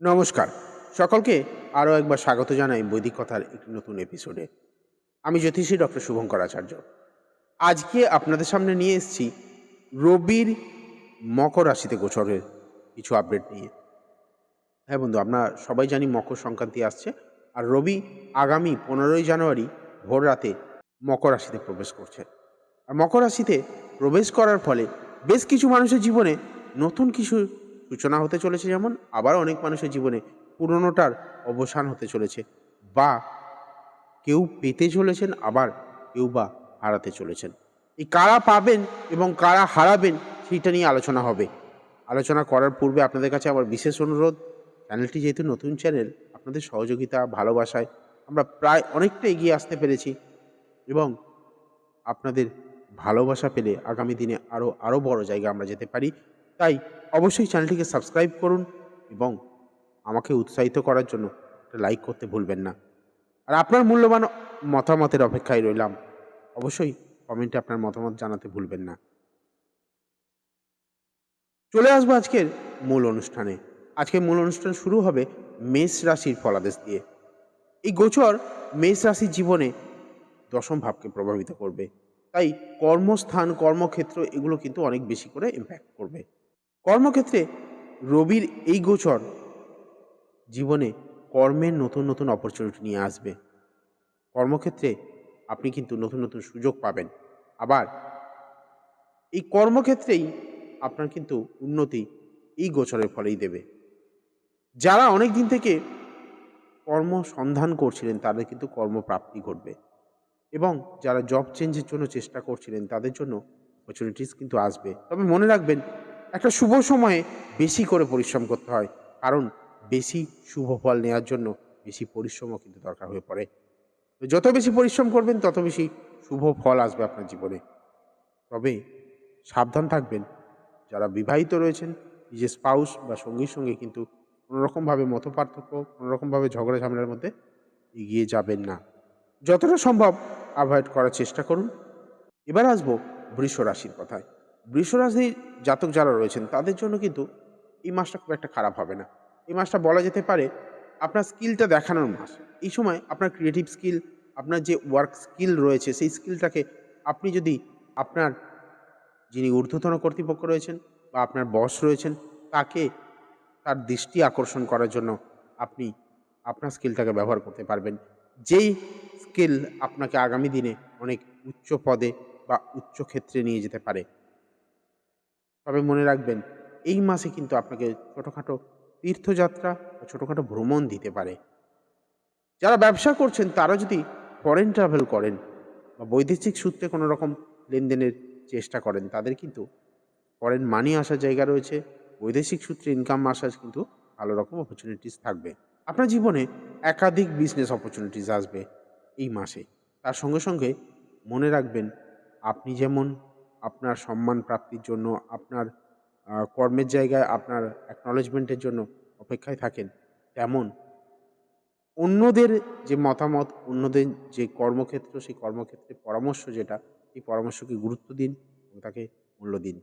নমস্কার। সকলকে আরও একবার স্বাগত জানাই বৈদিক কথার একটি নতুন এপিসোডে আমি জ্যোতিষী ডক্টর শুভঙ্কর আচার্য। আজকে আপনাদের সামনে নিয়ে এসেছি রবির মকর রাশিতে গোচরের কিছু আপডেট নিয়ে। হ্যাঁ বন্ধু, আমরা সবাই জানি মকর সংক্রান্তি আসছে আর রবি আগামী পনেরোই জানুয়ারি ভোর রাতে মকর রাশিতে প্রবেশ করছে। আর মকর রাশিতে প্রবেশ করার ফলে বেশ কিছু মানুষের জীবনে নতুন কিছু সূচনা হতে চলেছে যেমন, আবার অনেক মানুষের জীবনে পুরনোটার অবসান হতে চলেছে। বা কেউ পেতে চলেছেন, আবার কেউ বা হারাতে চলেছেন। এই কারা পাবেন এবং কারা হারাবেন, সেইটা নিয়ে আলোচনা হবে। আলোচনা করার পূর্বে আপনাদের কাছে আমার বিশেষ অনুরোধ, চ্যানেলটি যেহেতু নতুন চ্যানেল, আপনাদের সহযোগিতা, ভালোবাসায় আমরা প্রায় অনেকটা এগিয়ে আসতে পেরেছি এবং আপনাদের ভালোবাসা পেলে আগামী দিনে আরও আরও বড় জায়গা আমরা যেতে পারি। তাই অবশ্যই চ্যানেলটিকে সাবস্ক্রাইব করুন এবং আমাকে উৎসাহিত করার জন্য লাইক করতে ভুলবেন না। আর আপনার মূল্যবান মতামতের অপেক্ষায় রইলাম। অবশ্যই কমেন্টে আপনার মতামত জানাতে ভুলবেন না। চলে আসব আজকের মূল অনুষ্ঠানে। আজকের মূল অনুষ্ঠান শুরু হবে মেষ রাশির ফলাদেশ দিয়ে। এই গোচর মেষ রাশির জীবনে দশম ভাবকে প্রভাবিত করবে। তাই কর্মস্থান, কর্মক্ষেত্র এগুলো কিন্তু অনেক বেশি করে ইম্প্যাক্ট করবে। কর্মক্ষেত্রে রবির এই গোচর জীবনে কর্মের নতুন নতুন অপরচুনিটি নিয়ে আসবে। কর্মক্ষেত্রে আপনি কিন্তু নতুন নতুন সুযোগ পাবেন। আবার এই কর্মক্ষেত্রেই আপনার কিন্তু উন্নতি এই গোচরের ফলেই দেবে। যারা অনেক দিন থেকে কর্ম সন্ধান করছিলেন, তাদের কিন্তু কর্মপ্রাপ্তি ঘটবে। এবং যারা জব চেঞ্জের জন্য চেষ্টা করছিলেন, তাদের জন্য অপরচুনিটিস কিন্তু আসবে। তবে মনে রাখবেন একটা শুভ সময়ে বেশি করে পরিশ্রম করতে হয়। কারণ বেশি শুভ ফল নেওয়ার জন্য বেশি পরিশ্রমও কিন্তু দরকার হয়ে পড়ে। যত বেশি পরিশ্রম করবেন, তত বেশি শুভ ফল আসবে আপনার জীবনে। তবে সাবধান থাকবেন, যারা বিবাহিত রয়েছেন, নিজের স্পাউস বা সঙ্গীর সঙ্গে কিন্তু কোনোরকমভাবে মত পার্থক্য কোনোরকমভাবে ঝগড়া ঝামেলার মধ্যে এগিয়ে যাবেন না। যতটা সম্ভব অ্যাভয়েড করার চেষ্টা করুন। এবার আসব বৃষ রাশির কথায়। বৃষ রাশির জাতক যারা রয়েছেন, তাদের জন্য কিন্তু এই মাসটা খুব একটা খারাপ হবে না। এই মাসটা বলা যেতে পারে আপনার স্কিলটা দেখানোর মাস। এই সময় আপনার ক্রিয়েটিভ স্কিল আপনার যে ওয়ার্ক স্কিল রয়েছে, সেই স্কিলটাকে আপনি যদি আপনার যিনি ঊর্ধ্বতন কর্তৃপক্ষ রয়েছেন বা আপনার বস রয়েছেন, তাকে তার দৃষ্টি আকর্ষণ করার জন্য আপনি আপনার স্কিলটাকে ব্যবহার করতে পারবেন। যেই স্কিল আপনাকে আগামী দিনে অনেক উচ্চ পদে বা উচ্চ ক্ষেত্রে নিয়ে যেতে পারে। তবে মনে রাখবেন, এই মাসে কিন্তু আপনাকে ছোটোখাটো তীর্থযাত্রা বা ছোটোখাটো ভ্রমণ দিতে পারে। যারা ব্যবসা করছেন, তারা যদি ফরেন ট্রাভেল করেন বা বৈদেশিক সূত্রে কোনো রকম লেনদেনের চেষ্টা করেন, তাদের কিন্তু ফরেন মানি আসার জায়গা রয়েছে, বৈদেশিক সূত্রে ইনকাম আসার কিন্তু ভালো রকম অপরচুনিটিস থাকবে। আপনার জীবনে একাধিক বিজনেস অপরচুনিটিস আসবে এই মাসে। তার সঙ্গে সঙ্গে মনে রাখবেন, আপনি যেমন আপনার সম্মান প্রাপ্তির জন্য, আপনার কর্মের জায়গায় আপনার অ্যাকনলেজমেন্টের জন্য অপেক্ষায় থাকেন তেমন। অন্যদের যে মতামত, অন্যদের যে কর্মক্ষেত্র, সেই কর্মক্ষেত্রে পরামর্শ যেটা, এই পরামর্শকে গুরুত্ব দিন এবং তাকে মূল্য দিন।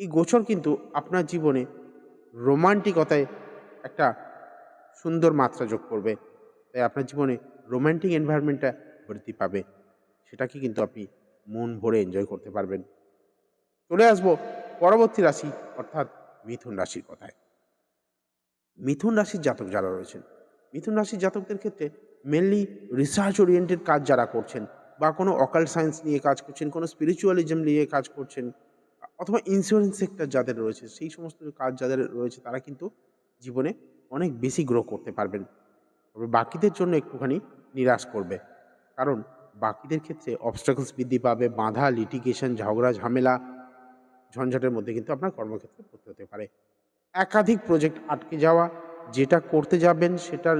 এই গোচর কিন্তু আপনার জীবনে রোমান্টিকতায় একটা সুন্দর মাত্রা যোগ করবে। তাই আপনার জীবনে রোমান্টিক এনভায়রনমেন্টটা বৃদ্ধি পাবে। সেটাকে কিন্তু আপনি মন ভরে এনজয় করতে পারবেন। চলে আসব পরবর্তী রাশি, অর্থাৎ মিথুন রাশির কথায়। মিথুন রাশির জাতক যারা রয়েছেন, মিথুন রাশির জাতকদের ক্ষেত্রে মেনলি রিসার্চ ওরিয়েন্টেড কাজ যারা করছেন বা কোনো অকাল সায়েন্স নিয়ে কাজ করছেন, কোনো স্পিরিচুয়ালিজম নিয়ে কাজ করছেন, অথবা ইন্স্যুরেন্স সেক্টর যাদের রয়েছে, সেই সমস্ত কাজ যাদের রয়েছে, তারা কিন্তু জীবনে অনেক বেশি গ্রো করতে পারবেন। তবে বাকিদের জন্য একটুখানি নিরাশ করবে। কারণ বাকিদের ক্ষেত্রে অবস্ট্রাকলস বৃদ্ধি পাবে, বাধা লিটিগেশন ঝগড়া, ঝামেলা, ঝঞ্ঝাটের মধ্যে কিন্তু আপনার কর্মক্ষেত্রে পড়তে হতে পারে। একাধিক প্রজেক্ট আটকে যাওয়া, যেটা করতে যাবেন সেটার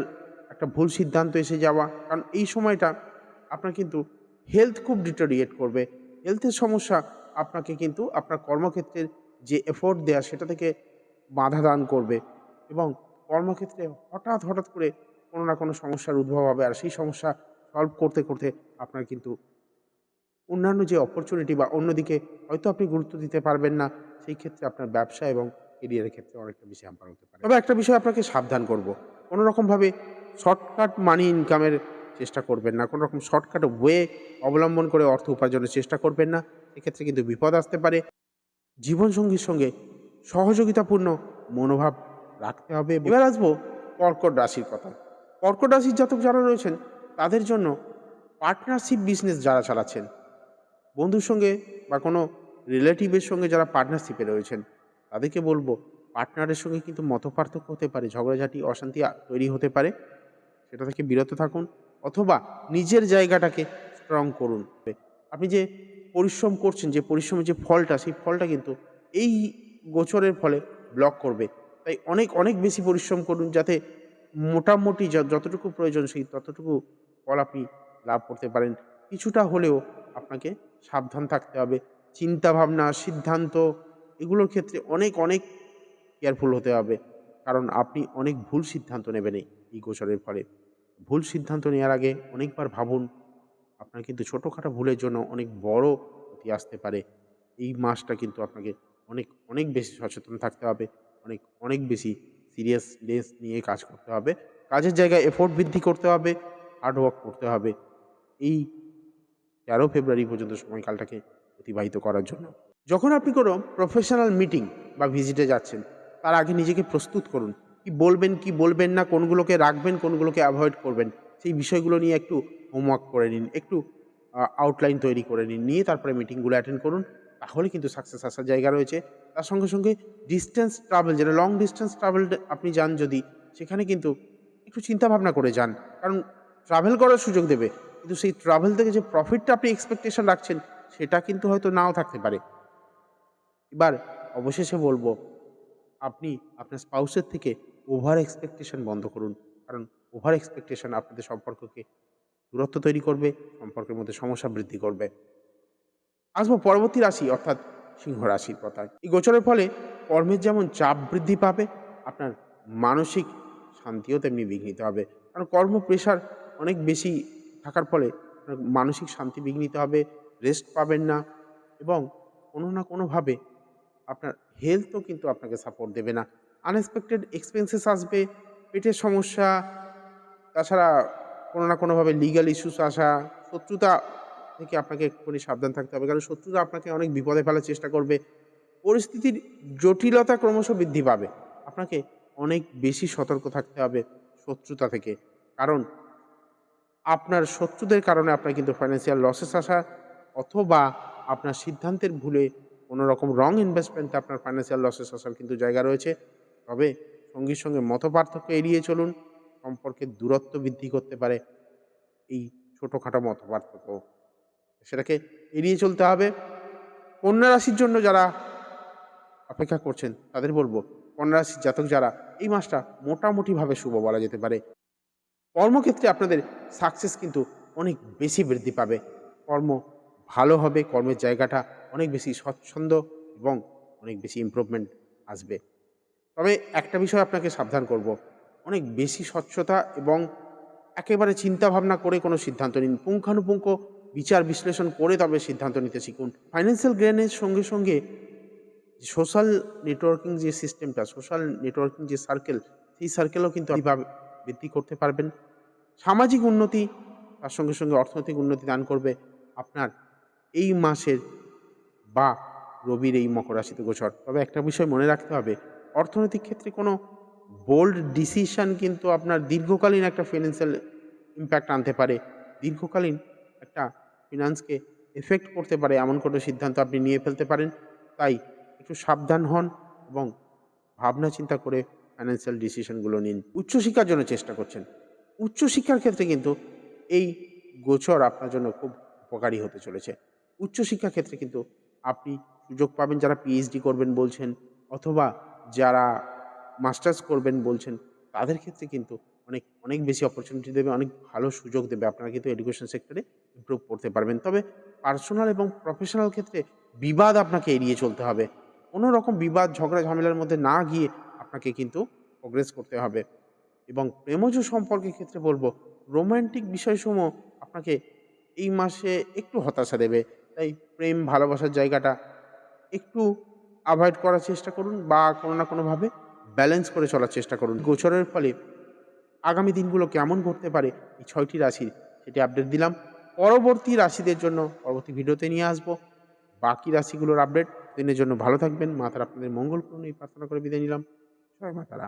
একটা ভুল সিদ্ধান্ত এসে যাওয়া, কারণ এই সময়টা আপনার কিন্তু হেলথ খুব ডিটোরিয়েট করবে। হেলথের সমস্যা আপনাকে কিন্তু আপনার কর্মক্ষেত্রের যে এফোর্ট দেওয়া সেটা থেকে বাধা দান করবে এবং কর্মক্ষেত্রে হঠাৎ হঠাৎ করে কোনো না কোনো সমস্যার উদ্ভব হবে। আর সেই সমস্যা সলভ করতে করতে আপনার কিন্তু অন্যান্য যে অপরচুনিটি বা অন্যদিকে হয়তো আপনি গুরুত্ব দিতে পারবেন না, সেই ক্ষেত্রে আপনার ব্যবসা এবং কেরিয়ারের ক্ষেত্রে অনেকটা বেশি হ্যাম্পার হতে পারে। তবে একটা বিষয় আপনাকে সাবধান করব। কোনো রকমভাবে শর্টকাট মানি ইনকামের চেষ্টা করবেন না। কোনো রকম শর্টকাট ওয়ে অবলম্বন করে অর্থ উপার্জনের চেষ্টা করবেন না। এক্ষেত্রে কিন্তু বিপদ আসতে পারে। জীবনসঙ্গীর সঙ্গে সহযোগিতাপূর্ণ মনোভাব রাখতে হবে। এবার আসব কর্কট রাশির কথা। কর্কট রাশির জাতক যারা রয়েছেন তাদের জন্য পার্টনারশিপ বিজনেস যারা চালাচ্ছেন, বন্ধুর সঙ্গে বা কোনো রিলেটিভের সঙ্গে যারা পার্টনারশিপে রয়েছেন, তাদেরকে বলব পার্টনারের সঙ্গে কিন্তু মতপার্থক্য হতে পারে, ঝগড়াঝাটি, অশান্তি তৈরি হতে পারে। সেটা থেকে বিরত থাকুন অথবা নিজের জায়গাটাকে স্ট্রং করুন। আপনি যে পরিশ্রম করছেন, যে পরিশ্রমের যে ফলটা, সেই ফলটা কিন্তু এই গোচরের ফলে ব্লক করবে। তাই অনেক অনেক বেশি পরিশ্রম করুন যাতে মোটামুটি যতটুকু প্রয়োজন সেই ততটুকু ফল আপনি লাভ করতে পারেন। কিছুটা হলেও আপনাকে সাবধান থাকতে হবে। চিন্তা ভাবনা সিদ্ধান্ত, এগুলোর ক্ষেত্রে অনেক অনেক কেয়ারফুল হতে হবে। কারণ আপনি অনেক ভুল সিদ্ধান্ত নেবেন এই গোচরের ফলে। ভুল সিদ্ধান্ত নেওয়ার আগে অনেকবার ভাবুন, আপনার কিন্তু ছোটোখাটো ভুলের জন্য অনেক বড় ক্ষতি আসতে পারে। এই মাসটা কিন্তু আপনাকে অনেক অনেক বেশি সচেতন থাকতে হবে। অনেক অনেক বেশি সিরিয়াসনেস নিয়ে কাজ করতে হবে। কাজের জায়গায় এফোর্ট বৃদ্ধি করতে হবে হার্ডওয়ার্ক করতে হবে। এই তেরো ফেব্রুয়ারি পর্যন্ত সময়কালটাকে অতিবাহিত করার জন্য। যখন আপনি কোনো প্রফেশনাল মিটিং বা ভিজিটে যাচ্ছেন, তার আগে নিজেকে প্রস্তুত করুন। কি বলবেন কি বলবেন না, কোনগুলোকে রাখবেন, কোনগুলোকে অ্যাভয়েড করবেন, সেই বিষয়গুলো নিয়ে একটু হোমওয়ার্ক করে নিন, একটু আউটলাইন তৈরি করে নিন, নিয়ে তারপরে মিটিংগুলো অ্যাটেন্ড করুন। তাহলে কিন্তু সাকসেস আসার জায়গা রয়েছে। তার সঙ্গে সঙ্গে ডিস্টেন্স ট্রাভেল যেটা লং ডিস্টেন্স ট্রাভেল আপনি যান যদি, সেখানে কিন্তু একটু চিন্তা ভাবনা করে যান। কারণ ট্রাভেল করার সুযোগ দেবে। কিন্তু সেই ট্রাভেল থেকে যে প্রফিটটা আপনি এক্সপেকটেশন রাখছেন, সেটা কিন্তু হয়তো নাও থাকতে পারে। এবার অবশেষে বলব, আপনি আপনার স্পাউসের থেকে ওভার এক্সপেকটেশন বন্ধ করুন। কারণ ওভার এক্সপেকটেশন আপনাদের সম্পর্ককে দূরত্ব তৈরি করবে, সম্পর্কের মধ্যে সমস্যা বৃদ্ধি করবে। আসব পরবর্তী রাশি, অর্থাৎ সিংহ রাশির কথায় এই গোচরের ফলে কর্মের যেমন চাপ বৃদ্ধি পাবে, আপনার মানসিক শান্তিও তেমনি বিঘ্নিত হবে। কারণ কর্ম প্রেশার অনেক বেশি থাকার ফলে মানসিক শান্তি বিঘ্নিত হবে রেস্ট পাবেন না এবং কোনো না কোনোভাবে আপনার হেলথও কিন্তু আপনাকে সাপোর্ট দেবে না। আনএক্সপেক্টেড এক্সপেন্সেস আসবে, পেটের সমস্যা, তাছাড়া কোনো না কোনোভাবে লিগাল ইস্যুস আসা, শত্রুতা থেকে আপনাকে একটুখানি সাবধান থাকতে হবে। কারণ শত্রুতা আপনাকে অনেক বিপদে ফেলার চেষ্টা করবে। পরিস্থিতির জটিলতা ক্রমশ বৃদ্ধি পাবে। আপনাকে অনেক বেশি সতর্ক থাকতে হবে শত্রুতা থেকে। কারণ আপনার শত্রুদের কারণে আপনার কিন্তু ফাইন্যান্সিয়াল লসেস আসা অথবা আপনার সিদ্ধান্তের ভুলে কোনো রকম রং ইনভেস্টমেন্টে আপনার ফাইন্যান্সিয়াল লসেস আসার কিন্তু জায়গা রয়েছে। তবে সঙ্গীর সঙ্গে মতপার্থক্য এড়িয়ে চলুন। সম্পর্কের দূরত্ব বৃদ্ধি করতে পারে এই ছোটোখাটো মতপার্থক্য। সেটাকে এড়িয়ে চলতে হবে। কন্যা রাশির জন্য যারা অপেক্ষা করছেন, তাদের বলব, কন্যা রাশির জাতক যারা, এই মাসটা মোটামুটিভাবে শুভ বলা যেতে পারে। কর্মক্ষেত্রে আপনাদের সাকসেস কিন্তু অনেক বেশি বৃদ্ধি পাবে। কর্ম ভালো হবে, কর্মের জায়গাটা অনেক বেশি স্বচ্ছন্দ এবং অনেক বেশি ইমপ্রুভমেন্ট আসবে। তবে একটা বিষয় আপনাকে সাবধান করব, অনেক বেশি স্বচ্ছতা এবং একেবারে চিন্তা ভাবনা করে কোনো সিদ্ধান্ত নিন। পুঙ্খানুপুঙ্খ বিচার বিশ্লেষণ করে তবে সিদ্ধান্ত নিতে শিখুন। ফাইন্যান্সিয়াল জ্ঞানের সঙ্গে সঙ্গে সোশ্যাল নেটওয়ার্কিং যে সিস্টেমটা সোশ্যাল নেটওয়ার্কিং যে সার্কেল সেই সার্কেলও কিন্তু বৃদ্ধি করতে পারবেন। সামাজিক উন্নতি, তার সঙ্গে সঙ্গে অর্থনৈতিক উন্নতি দান করবে আপনার এই মাসের বা রবির এই মকর রাশিতে গোচর। তবে একটা বিষয় মনে রাখতে হবে, অর্থনৈতিক ক্ষেত্রে কোনো বোল্ড ডিসিশন কিন্তু আপনার দীর্ঘকালীন একটা ফিনান্সিয়াল ইম্প্যাক্ট আনতে পারে। দীর্ঘকালীন একটা ফিনান্সকে এফেক্ট করতে পারে এমন কোনো সিদ্ধান্ত আপনি নিয়ে ফেলতে পারেন। তাই একটু সাবধান হন এবং ভাবনা চিন্তা করে ফাইন্যান্সিয়াল ডিসিশনগুলো নিন। উচ্চশিক্ষার জন্য চেষ্টা করছেন। উচ্চশিক্ষার ক্ষেত্রে কিন্তু এই গোচর আপনার জন্য খুব উপকারী হতে চলেছে। উচ্চশিক্ষা ক্ষেত্রে কিন্তু আপনি সুযোগ পাবেন যারা পিএইচডি করবেন বলছেন অথবা যারা মাস্টার্স করবেন বলছেন, তাদের ক্ষেত্রে কিন্তু অনেক অনেক বেশি অপরচুনিটি দেবে, অনেক ভালো সুযোগ দেবে। আপনারা কিন্তু এডুকেশন সেক্টরে ইমপ্রুভ করতে পারবেন। তবে পার্সোনাল এবং প্রফেশনাল ক্ষেত্রে বিবাদ আপনাকে এড়িয়ে চলতে হবে। কোনো রকম বিবাদ, ঝগড়া, ঝামেলার মধ্যে না গিয়ে আপনাকে কিন্তু প্রোগ্রেস করতে হবে। এবং প্রেমজ সম্পর্কের ক্ষেত্রে বলব রোম্যান্টিক বিষয়সমূহ আপনাকে এই মাসে একটু হতাশা দেবে। তাই প্রেম, ভালোবাসার জায়গাটা একটু অ্যাভয়েড করার চেষ্টা করুন বা কোনো না কোনোভাবে ব্যালেন্স করে চলার চেষ্টা করুন। গোচরের ফলে আগামী দিনগুলো কেমন ঘটতে পারে, এই ছয়টি রাশির সেটি আপডেট দিলাম। পরবর্তী রাশিদের জন্য পরবর্তী ভিডিওতে নিয়ে আসব। বাকি রাশিগুলোর আপডেট দিনের জন্য ভালো থাকবেন। মাতারা আপনাদের মঙ্গল করুন। এই প্রার্থনা করে বিদায় নিলাম। জয় মাতারা।